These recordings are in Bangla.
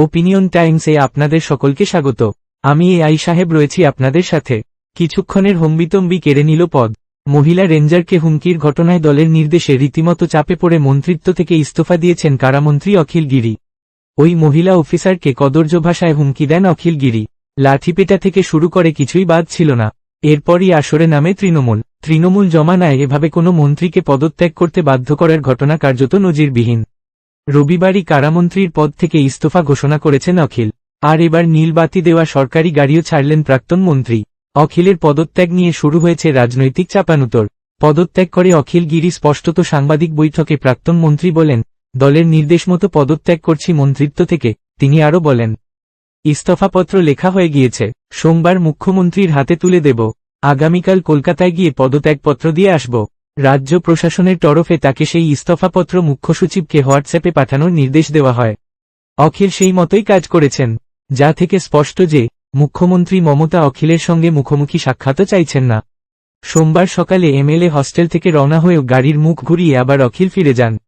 ওপিনিয়ন টাইমসে আপনাদের সকলকে স্বাগত। আমি এ আই সাহেব রয়েছি আপনাদের সাথে। কিছুক্ষণের হম্বিতম্বি কেড়ে নিল পদ। মহিলা রেঞ্জারকে হুমকির ঘটনায় দলের নির্দেশে রীতিমতো চাপে পড়ে মন্ত্রিত্ব থেকে ইস্তফা দিয়েছেন কারামন্ত্রী অখিল গিরি। ওই মহিলা অফিসারকে কদর্য ভাষায় হুমকি দেন অখিল গিরি। লাঠিপেটা থেকে শুরু করে কিছুই বাদ ছিল না। এরপরই আসরে নামে তৃণমূল। তৃণমূল জমানায় এভাবে কোনো মন্ত্রীকে পদত্যাগ করতে বাধ্য করার ঘটনা কার্যত নজিরবিহীন। রবিবারই কারামন্ত্রীর পদ থেকে ইস্তফা ঘোষণা করেছেন অখিল। আর এবার নীলবাতি দেওয়া সরকারি গাড়িও ছাড়লেন প্রাক্তন মন্ত্রী। অখিলের পদত্যাগ নিয়ে শুরু হয়েছে রাজনৈতিক চাপানুতর। পদত্যাগ করে অখিল গিরি স্পষ্টত সাংবাদিক বৈঠকে প্রাক্তন মন্ত্রী বলেন, দলের নির্দেশ মতো পদত্যাগ করছি মন্ত্রিত্ব থেকে তিনি আরও বলেন। ইস্তফাপত্র লেখা হয়ে গিয়েছে, সোমবার মুখ্যমন্ত্রীর হাতে তুলে দেব। আগামীকাল কলকাতায় গিয়ে পদত্যাগপত্র দিয়ে আসব। রাজ্য প্রশাসনের তরফে তাকে সেই ইস্তফাপত্র মুখ্য সচিবকে হোয়াটসঅ্যাপে পাঠানোর নির্দেশ দেওয়া হয়। অখিল সেই মতোই কাজ করেছেন, যা থেকে স্পষ্ট যে, মুখ্যমন্ত্রী মমতা অখিলের সঙ্গে মুখোমুখি সাক্ষাৎও চাইছেন না। সোমবার সকালে এমএলএ হস্টেল থেকে রওনা হয়েও গাড়ির মুখ ঘুরিয়ে আবার অখিল ফিরে যান।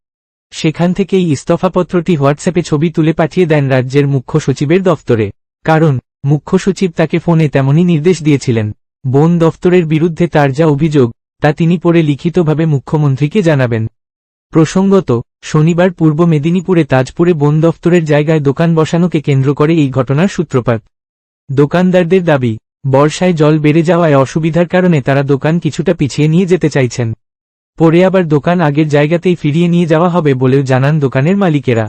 সেখান থেকেই ইস্তফাপত্রটি হোয়াটসঅ্যাপে ছবি তুলে পাঠিয়ে দেন রাজ্যের মুখ্য সচিবের দফতরে। কারণ মুখ্য সচিব তাকে ফোনে তেমনই নির্দেশ দিয়েছিলেন। বন দফতরের বিরুদ্ধে তার যা অভিযোগ তা তিনি পরে লিখিতভাবে মুখ্যমন্ত্রীকে জানাবেন। প্রসঙ্গত, শনিবার পূর্ব মেদিনীপুরে তাজপুরে বন দফতরের জায়গায় দোকান বসানোকে কেন্দ্র করে এই ঘটনার সূত্রপাত। দোকানদারদের দাবি, বর্ষায় জল বেড়ে যাওয়ায় অসুবিধার কারণে তারা দোকান কিছুটা পিছিয়ে নিয়ে যেতে চাইছেন। পরে আবার দোকান আগের জায়গাতেই ফিরিয়ে নিয়ে যাওয়া হবে বলেও জানান দোকানের মালিকেরা।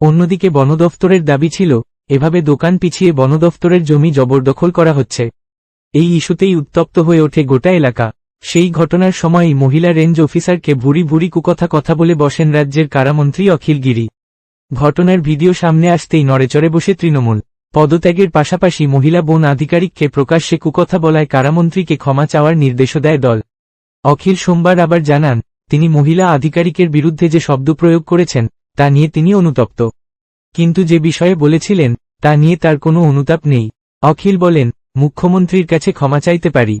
অন্যদিকে বন দফতরের দাবি ছিল, এভাবে দোকান পিছিয়ে বন দফতরের জমি জবরদখল করা হচ্ছে। এই ইস্যুতেই উত্তপ্ত হয়ে ওঠে গোটা এলাকা। সেই ঘটনার সময়ই মহিলা রেঞ্জ অফিসারকে ভুরি ভুরি কুকথা কথা বলে বসেন রাজ্যের কারামন্ত্রী অখিল গিরি। ঘটনার ভিডিও সামনে আসতেই নড়েচড়ে বসে তৃণমূল। পদত্যাগের পাশাপাশি মহিলা বন আধিকারিককে প্রকাশ্যে কুকথা বলায় কারামন্ত্রীকে ক্ষমা চাওয়ার নির্দেশও দেয় দল। অখিল সোমবার আবার জানান, তিনি মহিলা আধিকারিকের বিরুদ্ধে যে শব্দ প্রয়োগ করেছেন, তা নিয়ে তিনি অনুতপ্ত। কিন্তু যে বিষয়ে বলেছিলেন, তা নিয়ে তার কোনো অনুতাপ নেই। অখিল বলেন, মুখ্যমন্ত্রীর কাছে ক্ষমা চাইতে পারি।